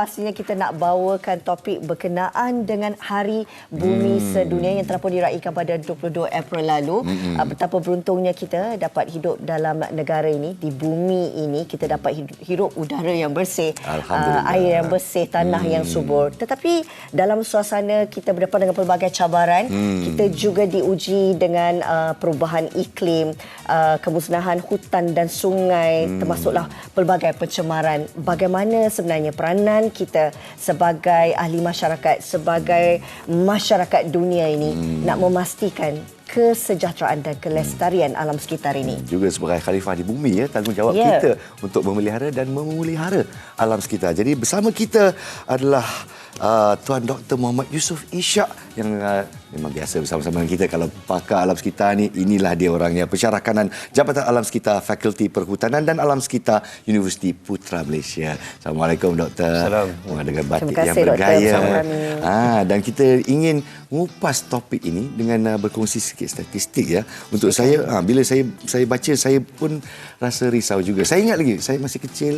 pastinya kita nak bawakan topik berkenaan dengan Hari Bumi hmm. Sedunia yang telah pun diraikan pada 22 April lalu. Hmm. Betapa beruntungnya kita dapat hidup dalam negara ini, di bumi ini kita dapat hirup udara yang bersih, uh, air yang bersih, tanah hmm. yang subur. Tetapi dalam suasana kita berdepan dengan pelbagai cabaran, hmm. kita juga diuji dengan uh, perubahan iklim, uh, kemusnahan hutan dan sungai, hmm. termasuklah pelbagai pencemaran. Bagaimana sebenarnya peranan kita sebagai ahli masyarakat, sebagai masyarakat dunia ini hmm. nak memastikan kesejahteraan dan kelestarian alam sekitar ini. Juga sebagai khalifah di bumi ya tanggungjawab yeah. kita untuk memelihara dan memelihara alam sekitar. Jadi bersama kita adalah uh, Tuan Dr. Muhammad Yusof Ishak yang uh, memang biasa bersama-sama dengan kita kalau pakar alam sekitar ni inilah dia orangnya pensyarah Jabatan Alam Sekitar Fakulti Perhutanan dan Alam Sekitar Universiti Putra Malaysia. Assalamualaikum doktor. Assalamualaikum. Dengan batik kasih, yang bergaya. Ha, dan kita ingin mengupas topik ini dengan uh, berkongsi sikit statistik ya. Untuk saya ha, bila saya saya baca saya pun rasa risau juga. Saya ingat lagi saya masih kecil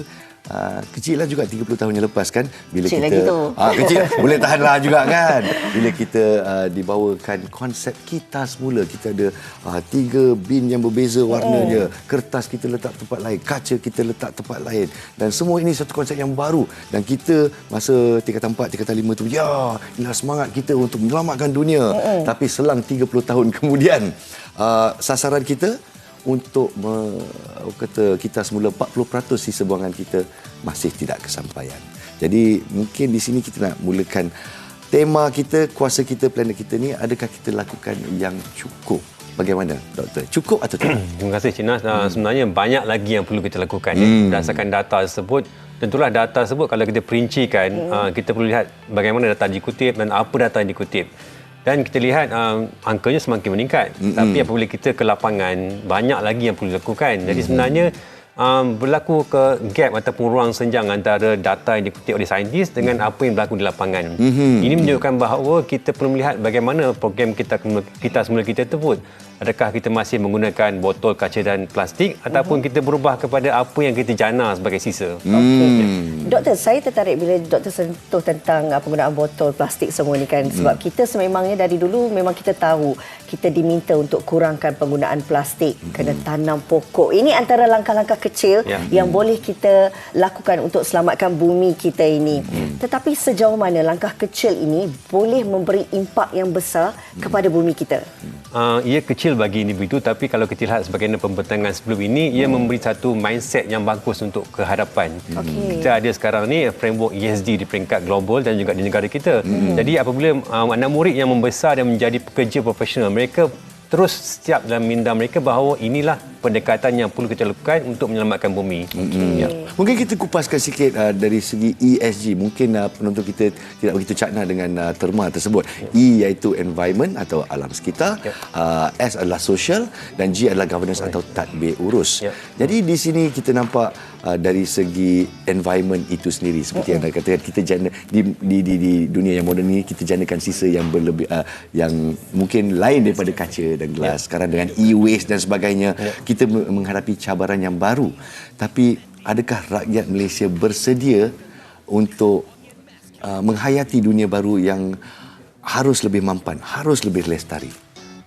Uh, kecil lah juga 30 tahun yang lepas kan bila kecil kita lagi tu. Uh, kecil boleh tahan lah juga kan bila kita uh, dibawakan konsep kita semula kita ada uh, tiga bin yang berbeza warnanya mm. kertas kita letak tempat lain kaca kita letak tempat lain dan semua ini satu konsep yang baru dan kita masa tingkatan 4 tingkatan 5 tu ya inilah semangat kita untuk menyelamatkan dunia mm. tapi selang 30 tahun kemudian uh, sasaran kita untuk me, kata kita semula 40% sisa buangan kita masih tidak kesampaian. Jadi mungkin di sini kita nak mulakan tema kita kuasa kita planet kita ni adakah kita lakukan yang cukup? Bagaimana doktor? Cukup atau tidak? Terima kasih Cina. Hmm. Sebenarnya banyak lagi yang perlu kita lakukan ya. hmm. ya. Berdasarkan data tersebut tentulah data tersebut kalau kita perincikan hmm. uh, kita perlu lihat bagaimana data dikutip dan apa data yang dikutip dan kita lihat um, angkanya semakin meningkat mm-hmm. tapi apabila kita ke lapangan banyak lagi yang perlu dilakukan jadi mm-hmm. sebenarnya um, berlaku ke gap ataupun ruang senjang antara data yang dikutip oleh saintis dengan mm-hmm. apa yang berlaku di lapangan mm-hmm. ini menunjukkan bahawa kita perlu melihat bagaimana program kita kita semula kita tersebut adakah kita masih menggunakan botol kaca dan plastik uh-huh. ataupun kita berubah kepada apa yang kita jana sebagai sisa. Hmm. Okay. Doktor, saya tertarik bila doktor sentuh tentang uh, penggunaan botol plastik semua ni kan sebab hmm. kita sememangnya dari dulu memang kita tahu kita diminta untuk kurangkan penggunaan plastik, hmm. kena tanam pokok. Ini antara langkah-langkah kecil ya. yang hmm. boleh kita lakukan untuk selamatkan bumi kita ini. Hmm. Tetapi sejauh mana langkah kecil ini boleh memberi impak yang besar hmm. kepada bumi kita? Uh, ia kecil bagi individu tapi kalau kita lihat sebagai pembentangan sebelum ini hmm. ia memberi satu mindset yang bagus untuk kehadapan. Okay. Kita ada sekarang ni framework ESG di peringkat global dan juga di negara kita. Hmm. Jadi apabila um, anak murid yang membesar dan menjadi pekerja profesional mereka terus setiap dalam minda mereka bahawa inilah pendekatan yang perlu kita lakukan untuk menyelamatkan bumi. Mm-hmm. Ya. Mungkin kita kupaskan sikit uh, dari segi ESG. Mungkin uh, penonton kita tidak begitu cakna dengan uh, terma tersebut. Yeah. E iaitu environment atau alam sekitar, yeah. uh, S adalah social dan G adalah governance right. atau tadbir urus. Yeah. Jadi di sini kita nampak uh, dari segi environment itu sendiri seperti mm-hmm. yang anda katakan kita jana di, di di di dunia yang moden ini kita janakan sisa yang berlebih uh, yang mungkin lain daripada kaca dan gelas. Yeah. Sekarang dengan e-waste dan sebagainya, yeah. Kita menghadapi cabaran yang baru. Tapi adakah rakyat Malaysia bersedia untuk uh, menghayati dunia baru yang harus lebih mampan, harus lebih lestari?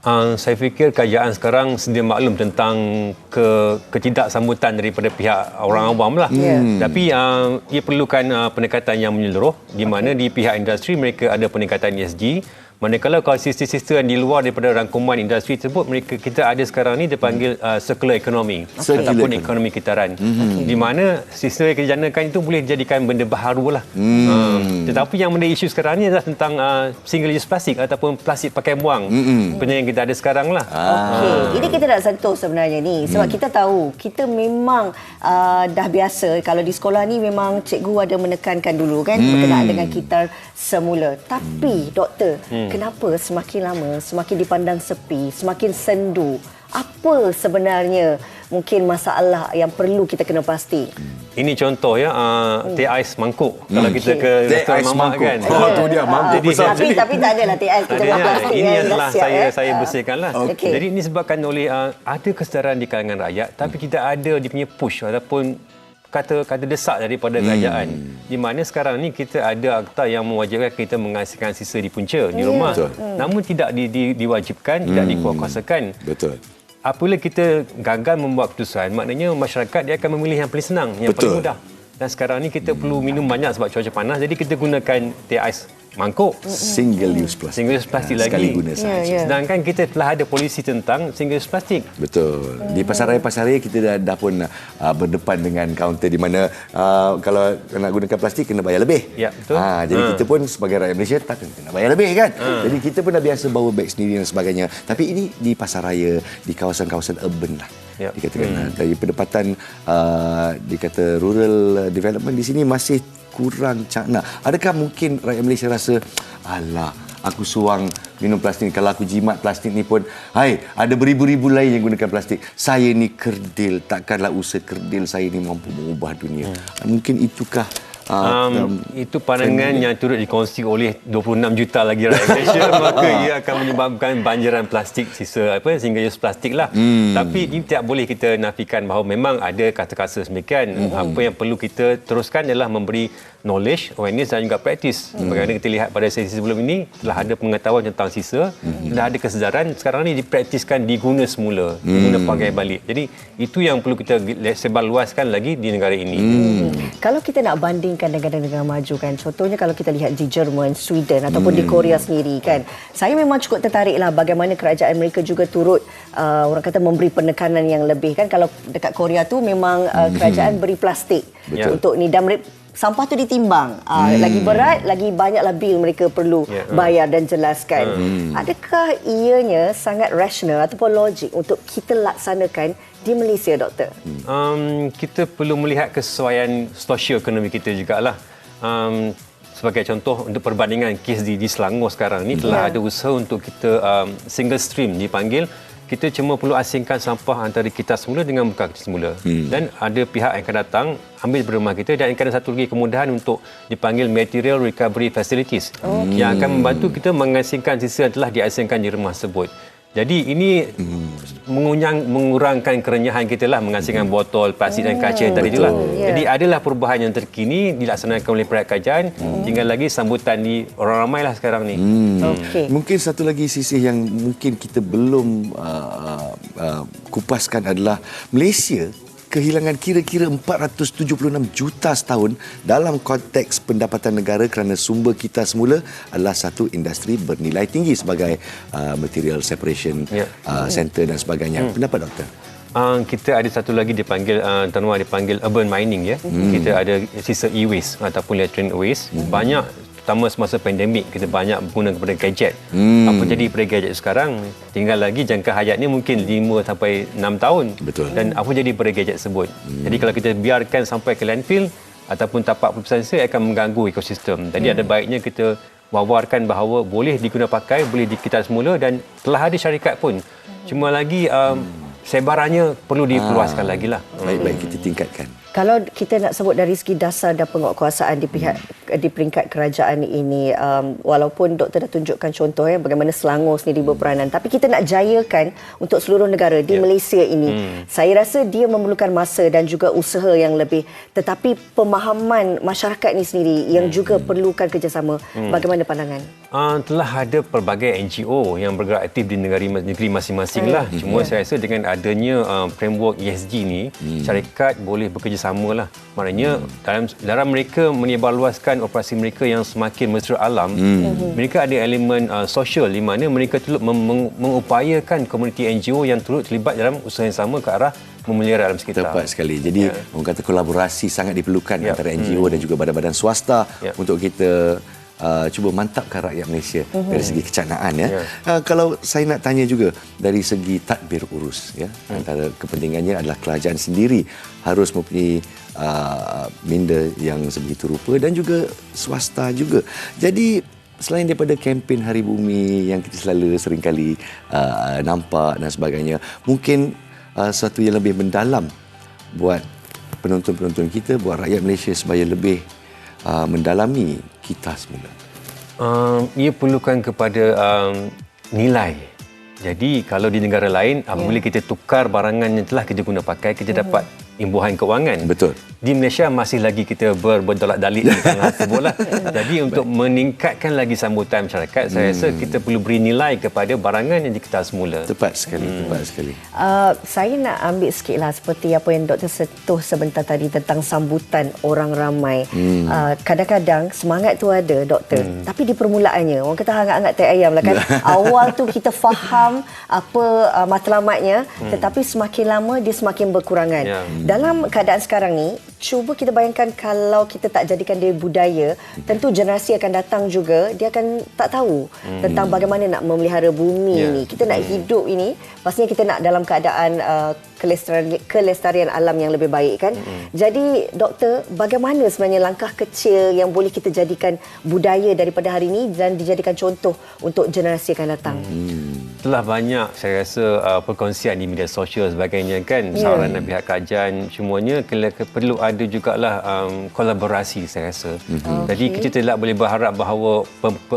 Uh, saya fikir kajian sekarang sedia maklum tentang ke, ketidaksambutan daripada pihak orang awam lah. Yeah. Tapi uh, ia perlukan uh, pendekatan yang menyeluruh di mana okay. di pihak industri mereka ada pendekatan ESG Manakala kalau sistem-sistem yang di luar daripada rangkuman industri tersebut, mereka kita ada sekarang ni dipanggil uh, circular economy circular ataupun ekonomi kitaran. Mm-hmm. Di mana sistem yang kita janakan itu boleh dijadikan benda baharu lah. Mm. Uh, tetapi yang benda isu sekarang ni adalah tentang uh, single use plastik ataupun plastik pakai buang. Mm-hmm. Benda yang kita ada sekarang lah. Okey, uh. ini kita nak sentuh sebenarnya ni. Sebab mm. kita tahu, kita memang uh, dah biasa kalau di sekolah ni memang cikgu ada menekankan dulu kan mm. berkenaan dengan kitar semula. Tapi, mm. doktor, mm hmm. kenapa semakin lama semakin dipandang sepi, semakin sendu? Apa sebenarnya mungkin masalah yang perlu kita kena pasti? Ini contoh ya, uh, hmm. teh ais mangkuk. Hmm. Kalau kita ke restoran mamak kan. Oh, tu dia mangkuk Jadi, besar. Tapi, tapi tak adalah teh ais. Kita buat plastik ini yang adalah saya ya? saya bersihkanlah. Okay. Jadi ini sebabkan oleh uh, ada kesedaran di kalangan rakyat tapi hmm. tidak ada dia punya push ataupun kata kata desak daripada kerajaan. Di mana sekarang ni kita ada akta yang mewajibkan kita mengasihkan sisa di punca di rumah. Betul. Namun tidak di, di, diwajibkan, tidak dikuatkuasakan. Betul. Apabila kita gagal membuat keputusan, maknanya masyarakat dia akan memilih yang paling senang, yang Betul. paling mudah. Dan sekarang ni kita perlu minum banyak sebab cuaca panas, jadi kita gunakan teh ais mangkuk. Single use plastik. Single use plastik Ah, lagi. Sekali guna Ya, sahaja. ya. Sedangkan kita telah ada polisi tentang single use plastik. Betul. Di pasar raya-pasar raya kita dah, dah pun uh, berdepan dengan kaunter di mana uh, kalau nak gunakan plastik kena bayar lebih. Ya, betul. Ha, jadi Ha. kita pun sebagai rakyat Malaysia tak kena bayar lebih kan. Jadi kita pun dah biasa bawa beg sendiri dan sebagainya. Tapi ini di pasar raya, di kawasan-kawasan urban lah. Ya. Dikatakan hmm. dari pendapatan uh, dikata rural development di sini masih kurang cakna. Adakah mungkin rakyat Malaysia rasa alah aku suang minum plastik kalau aku jimat plastik ni pun hai ada beribu-ribu lain yang gunakan plastik saya ni kerdil takkanlah usaha kerdil saya ni mampu mengubah dunia hmm. mungkin itukah uh, Um, itu pandangan yang turut dikongsi oleh 26 juta lagi rakyat Malaysia maka ia akan menyebabkan banjiran plastik sisa apa single use plastik lah. Hmm. Tapi ini tidak boleh kita nafikan bahawa memang ada kata-kata semikian. Hmm. Apa yang perlu kita teruskan adalah memberi knowledge, awareness dan juga praktis. Hmm. Bagaimana kita lihat pada sesi sebelum ini telah ada pengetahuan tentang sisa, hmm. telah ada kesedaran sekarang ni dipraktiskan diguna semula, hmm. diguna pakai balik. Jadi itu yang perlu kita sebarluaskan lagi di negara ini. Hmm. Kalau kita nak bandingkan dengan negara maju kan, contohnya kalau kita lihat di Jerman, Sweden ataupun di Korea sendiri kan, saya memang cukup tertarik lah bagaimana kerajaan mereka juga turut uh, orang kata memberi penekanan yang lebih kan. Kalau dekat Korea tu memang uh, kerajaan beri plastik Betul. untuk ni dan mereka sampah tu ditimbang. Uh, Lagi berat, lagi banyaklah bil mereka perlu Ya. bayar dan jelaskan. Adakah ianya sangat rasional ataupun logik untuk kita laksanakan di Malaysia, Doktor? Um, kita perlu melihat kesesuaian sosio-ekonomi kita jugalah. Um, sebagai contoh untuk perbandingan kes di, di Selangor sekarang ni telah ada usaha untuk kita um, single stream dipanggil kita cuma perlu asingkan sampah antara kita semula dengan buka kita semula hmm. dan ada pihak yang akan datang ambil rumah kita dan akan ada satu lagi kemudahan untuk dipanggil material recovery facilities okay. yang akan membantu kita mengasingkan sisa yang telah diasingkan di rumah tersebut jadi ini mengunyang, mengurangkan kerenyahan kita lah mengasingkan botol, plastik dan kaca yang tadi itulah. Ya. Jadi adalah perubahan yang terkini dilaksanakan oleh pihak kerajaan. Tinggal lagi sambutan di orang ramai lah sekarang ni. Okey. Mungkin satu lagi sisi yang mungkin kita belum uh, uh, kupaskan adalah Malaysia kehilangan kira-kira 476 juta setahun dalam konteks pendapatan negara kerana sumber kita semula adalah satu industri bernilai tinggi sebagai uh, material separation Ya. uh, center dan sebagainya. Pendapat doktor? Uh, kita ada satu lagi dipanggil uh, Tuan Wan dipanggil urban mining ya. Hmm. Kita ada sisa e-waste ataupun electronic waste. Hmm. Banyak terutama semasa pandemik kita banyak guna kepada gadget. Hmm. Apa jadi pada gadget sekarang? Tinggal lagi jangka hayatnya mungkin 5 sampai 6 tahun. Betul. Dan apa jadi pada gadget tersebut? Hmm. Jadi kalau kita biarkan sampai ke landfill ataupun tapak perusahaan akan mengganggu ekosistem. Jadi hmm. ada baiknya kita wawarkan bahawa boleh diguna pakai, boleh di kita semula dan telah ada syarikat pun. Cuma lagi um, sebarannya perlu diperluaskan lagi lah. Baik-baik kita tingkatkan. Kalau kita nak sebut dari segi dasar dan penguatkuasaan di pihak di peringkat kerajaan ini um, walaupun doktor dah tunjukkan contoh ya bagaimana Selangor sendiri berperanan tapi kita nak jayakan untuk seluruh negara di Ya. Malaysia ini. Saya rasa dia memerlukan masa dan juga usaha yang lebih tetapi pemahaman masyarakat ini sendiri yang juga perlukan kerjasama. Bagaimana pandangan? Uh, telah ada pelbagai NGO yang bergerak aktif di negeri, negeri masing-masing lah. Cuma saya rasa dengan adanya uh, framework ESG ni, syarikat boleh bekerjasama lah. Maknanya dalam dalam mereka menyebarluaskan operasi mereka yang semakin mesra alam, mereka ada elemen uh, sosial di mana mereka turut meng- meng- mengupayakan komuniti NGO yang turut terlibat dalam usaha yang sama ke arah memelihara alam sekitar. Tepat sekali. Jadi Ya. orang kata kolaborasi sangat diperlukan Ya. antara NGO dan juga badan-badan swasta Ya. untuk kita uh, cuba mantapkan rakyat Malaysia dari segi kecaknaan ya. Ya. Uh, kalau saya nak tanya juga dari segi tadbir urus ya. Antara kepentingannya adalah kerajaan sendiri harus mempunyai uh, minda yang sebegitu rupa dan juga swasta juga. Jadi selain daripada kempen Hari Bumi yang kita selalu seringkali uh, nampak dan sebagainya, mungkin uh, satu yang lebih mendalam buat penonton-penonton kita, buat rakyat Malaysia supaya lebih uh, mendalami kita semula. Um, ia perlukan kepada um, nilai. Jadi kalau di negara lain apabila kita tukar barangan yang telah kita guna pakai kita dapat imbuhan kewangan. Betul. Di Malaysia masih lagi kita ber, berdolak dalik di tersebut lah. Jadi untuk meningkatkan lagi sambutan masyarakat, saya rasa kita perlu beri nilai kepada barangan yang diketahui semula. Tepat sekali, tepat sekali. Uh, saya nak ambil sikit lah seperti apa yang Doktor setuh sebentar tadi tentang sambutan orang ramai. Hmm. Uh, kadang-kadang semangat tu ada Doktor, hmm. tapi di permulaannya orang kata hangat-hangat teh ayam lah kan. Awal tu kita faham apa uh, matlamatnya, hmm. tetapi semakin lama dia semakin berkurangan. Ya. Dalam keadaan sekarang ni, cuba kita bayangkan kalau kita tak jadikan dia budaya, tentu generasi akan datang juga dia akan tak tahu hmm. tentang bagaimana nak memelihara bumi Ya. ni. Kita nak hidup ini, pastinya kita nak dalam keadaan uh, kelestarian, kelestarian alam yang lebih baik kan. Hmm. Jadi doktor, bagaimana sebenarnya langkah kecil yang boleh kita jadikan budaya daripada hari ini dan dijadikan contoh untuk generasi akan datang? Hmm. Telah banyak saya rasa uh, perkongsian di media sosial sebagainya kan Ya. saranan pihak kajian semuanya kena perlu ada jugalah um, kolaborasi saya rasa. Mm-hmm. Jadi kita tidak boleh berharap bahawa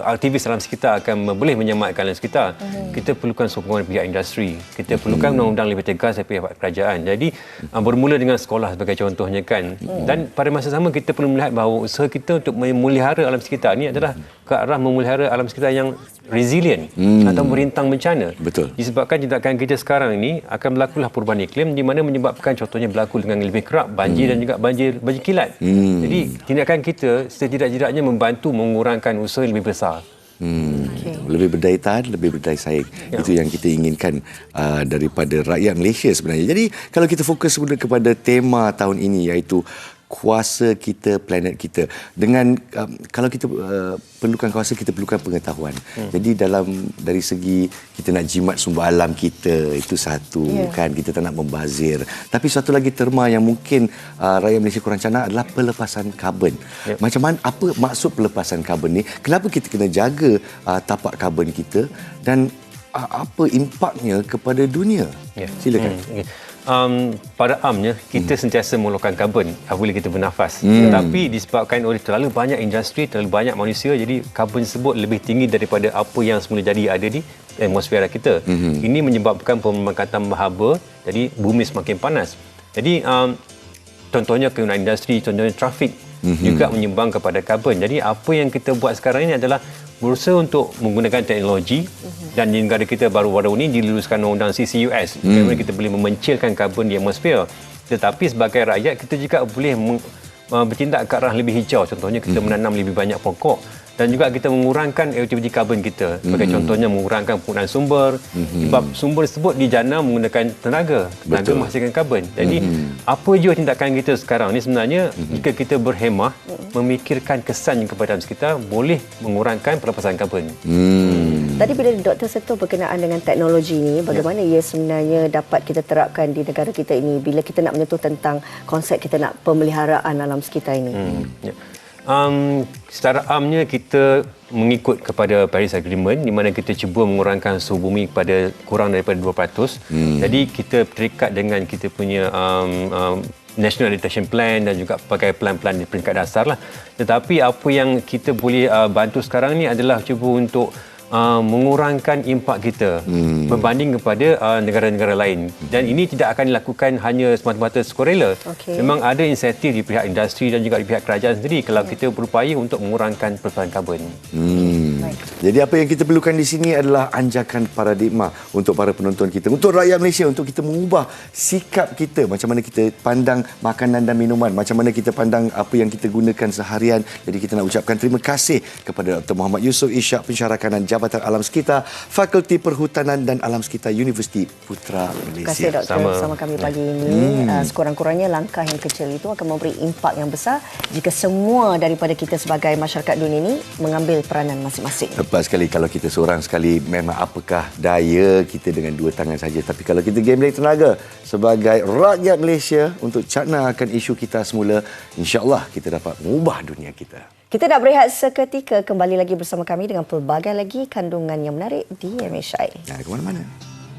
aktivis dalam sekitar akan boleh menyematkan dalam sekitar. Mm-hmm. Kita perlukan sokongan pihak industri. Kita perlukan undang-undang lebih tegas dari pihak kerajaan. Jadi uh, bermula dengan sekolah sebagai contohnya kan. Mm. Dan pada masa sama kita perlu melihat bahawa usaha kita untuk memelihara alam sekitar ni adalah ke arah memelihara alam sekitar yang resilient mm. atau merintang bencana. Betul. Disebabkan tindakan kita sekarang ini akan berlakulah perubahan iklim di mana menyebabkan contohnya berlaku dengan lebih kerap banjir hmm. dan juga banjir banjir kilat. Hmm. Jadi tindakan kita setidak-tidaknya membantu mengurangkan usaha yang lebih besar. Hmm. Okay. Lebih berdaya tahan, lebih berdaya saing. Ya. Itu yang kita inginkan uh, daripada rakyat Malaysia sebenarnya. Jadi kalau kita fokus semula kepada tema tahun ini iaitu kuasa kita, planet kita. Dengan um, kalau kita uh, perlukan kuasa, kita perlukan pengetahuan. Hmm. Jadi dalam dari segi kita nak jimat sumber alam kita itu satu yeah. kan kita tak nak membazir. Tapi satu lagi terma yang mungkin uh, rakyat Malaysia kurang canak adalah pelepasan karbon. Yep. Macam mana apa maksud pelepasan karbon ni? Kenapa kita kena jaga uh, tapak karbon kita dan uh, apa impaknya kepada dunia? Ya. Silakan. Hmm. Okay. Um, pada amnya kita hmm. sentiasa mengeluarkan karbon apabila kita bernafas. Hmm. Tetapi disebabkan oleh terlalu banyak industri, terlalu banyak manusia jadi karbon tersebut lebih tinggi daripada apa yang semula jadi ada di atmosfera kita. Hmm. Ini menyebabkan pemangkatan haba jadi bumi semakin panas. Jadi um, contohnya kegunaan industri, contohnya trafik mm-hmm. juga menyumbang kepada karbon. Jadi apa yang kita buat sekarang ini adalah berusaha untuk menggunakan teknologi mm-hmm. dan di negara kita baru-baru ini diluluskan undang-undang CCUS. Mm. Bagaimana kita boleh memencilkan karbon di atmosfera. Tetapi sebagai rakyat kita juga boleh meng, uh, bertindak ke arah lebih hijau. Contohnya kita mm. menanam lebih banyak pokok dan juga kita mengurangkan aktiviti karbon kita. Sebagai mm-hmm. contohnya mengurangkan penggunaan sumber. Mm-hmm. Sebab sumber tersebut dijana menggunakan tenaga. Tenaga Betul. menghasilkan karbon. Jadi mm-hmm. apa jua tindakan kita sekarang ni sebenarnya mm-hmm. jika kita berhemah mm-hmm. memikirkan kesan kepada alam sekitar boleh mengurangkan pelepasan karbon. Hmm. Tadi bila doktor sentuh berkenaan dengan teknologi ini, bagaimana ia sebenarnya dapat kita terapkan di negara kita ini bila kita nak menyentuh tentang konsep kita nak pemeliharaan alam sekitar ini? Hmm. Ya. Um, secara amnya kita mengikut kepada Paris Agreement di mana kita cuba mengurangkan suhu bumi kepada kurang daripada 2%. Hmm. Jadi kita terikat dengan kita punya um, um, National Adaptation Plan dan juga pakai plan-plan di peringkat dasar lah. Tetapi apa yang kita boleh uh, bantu sekarang ni adalah cuba untuk uh, mengurangkan impak kita hmm. berbanding kepada uh, negara-negara lain dan ini tidak akan dilakukan hanya semata-mata sukarela Okey. memang ada insentif di pihak industri dan juga di pihak kerajaan sendiri kalau kita berupaya untuk mengurangkan pelepasan karbon Hmm. Jadi apa yang kita perlukan di sini adalah anjakan paradigma untuk para penonton kita, untuk rakyat Malaysia, untuk kita mengubah sikap kita, macam mana kita pandang makanan dan minuman, macam mana kita pandang apa yang kita gunakan seharian. Jadi kita nak ucapkan terima kasih kepada Dr. Muhammad Yusof Ishak Pensyarakanan Jabatan Alam Sekitar, Fakulti Perhutanan dan Alam Sekitar Universiti Putra Terima kasih Malaysia. doktor Sama. bersama kami pagi ini. Hmm. Uh, sekurang-kurangnya langkah yang kecil itu akan memberi impak yang besar jika semua daripada kita sebagai masyarakat dunia ini mengambil peranan masing-masing. Tepat sekali kalau kita seorang sekali memang apakah daya kita dengan dua tangan saja tapi kalau kita gambling tenaga sebagai rakyat Malaysia untuk cakna akan isu kita semula insya-Allah kita dapat mengubah dunia kita. Kita nak berehat seketika kembali lagi bersama kami dengan pelbagai lagi kandungan yang menarik di MHI. Nah, ke mana-mana.